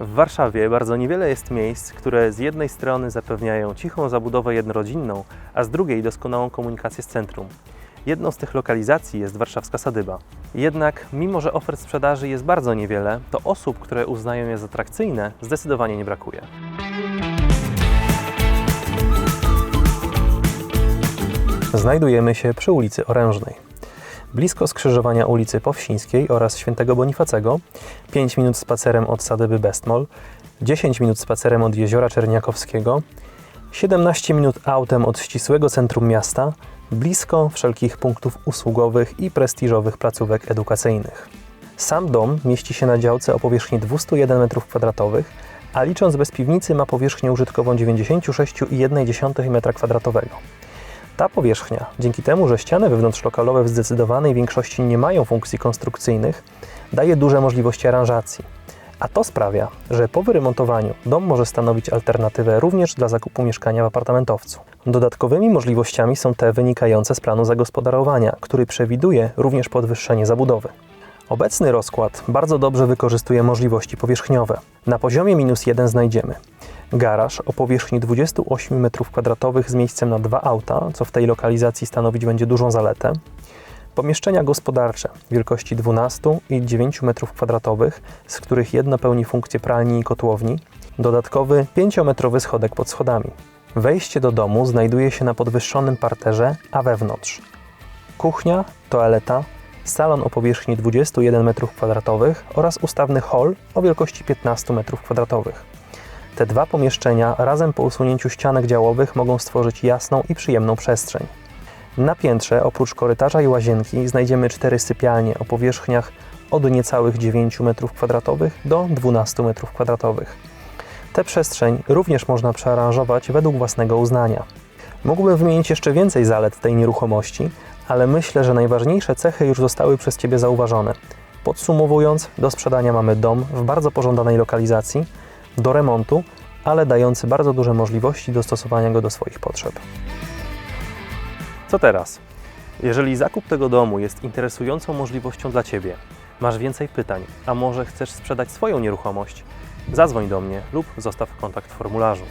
W Warszawie bardzo niewiele jest miejsc, które z jednej strony zapewniają cichą zabudowę jednorodzinną, a z drugiej doskonałą komunikację z centrum. Jedną z tych lokalizacji jest warszawska Sadyba. Jednak, mimo że ofert sprzedaży jest bardzo niewiele, to osób, które uznają je za atrakcyjne, zdecydowanie nie brakuje. Znajdujemy się przy ulicy Orężnej. Blisko skrzyżowania ulicy Powsińskiej oraz Świętego Bonifacego, 5 minut spacerem od Sadyby Bestmol, 10 minut spacerem od Jeziora Czerniakowskiego, 17 minut autem od ścisłego centrum miasta, blisko wszelkich punktów usługowych i prestiżowych placówek edukacyjnych. Sam dom mieści się na działce o powierzchni 201 m2, a licząc bez piwnicy ma powierzchnię użytkową 96,1 m2. Ta powierzchnia, dzięki temu, że ściany wewnątrzlokalowe w zdecydowanej większości nie mają funkcji konstrukcyjnych, daje duże możliwości aranżacji. A to sprawia, że po wyremontowaniu dom może stanowić alternatywę również dla zakupu mieszkania w apartamentowcu. Dodatkowymi możliwościami są te wynikające z planu zagospodarowania, który przewiduje również podwyższenie zabudowy. Obecny rozkład bardzo dobrze wykorzystuje możliwości powierzchniowe. Na poziomie minus 1 znajdziemy garaż o powierzchni 28 m2 z miejscem na dwa auta, co w tej lokalizacji stanowić będzie dużą zaletę. Pomieszczenia gospodarcze wielkości 12 i 9 m2, z których jedno pełni funkcję pralni i kotłowni. Dodatkowy 5-metrowy schodek pod schodami. Wejście do domu znajduje się na podwyższonym parterze, a wewnątrz kuchnia, toaleta, salon o powierzchni 21 m2 oraz ustawny hol o wielkości 15 m2. Te dwa pomieszczenia razem po usunięciu ścianek działowych mogą stworzyć jasną i przyjemną przestrzeń. Na piętrze oprócz korytarza i łazienki znajdziemy cztery sypialnie o powierzchniach od niecałych 9 m2 do 12 m2. Tę przestrzeń również można przearanżować według własnego uznania. Mógłbym wymienić jeszcze więcej zalet tej nieruchomości, ale myślę, że najważniejsze cechy już zostały przez Ciebie zauważone. Podsumowując, do sprzedania mamy dom w bardzo pożądanej lokalizacji, do remontu, ale dający bardzo duże możliwości dostosowania go do swoich potrzeb. Co teraz? Jeżeli zakup tego domu jest interesującą możliwością dla Ciebie, masz więcej pytań, a może chcesz sprzedać swoją nieruchomość, zadzwoń do mnie lub zostaw kontakt w formularzu.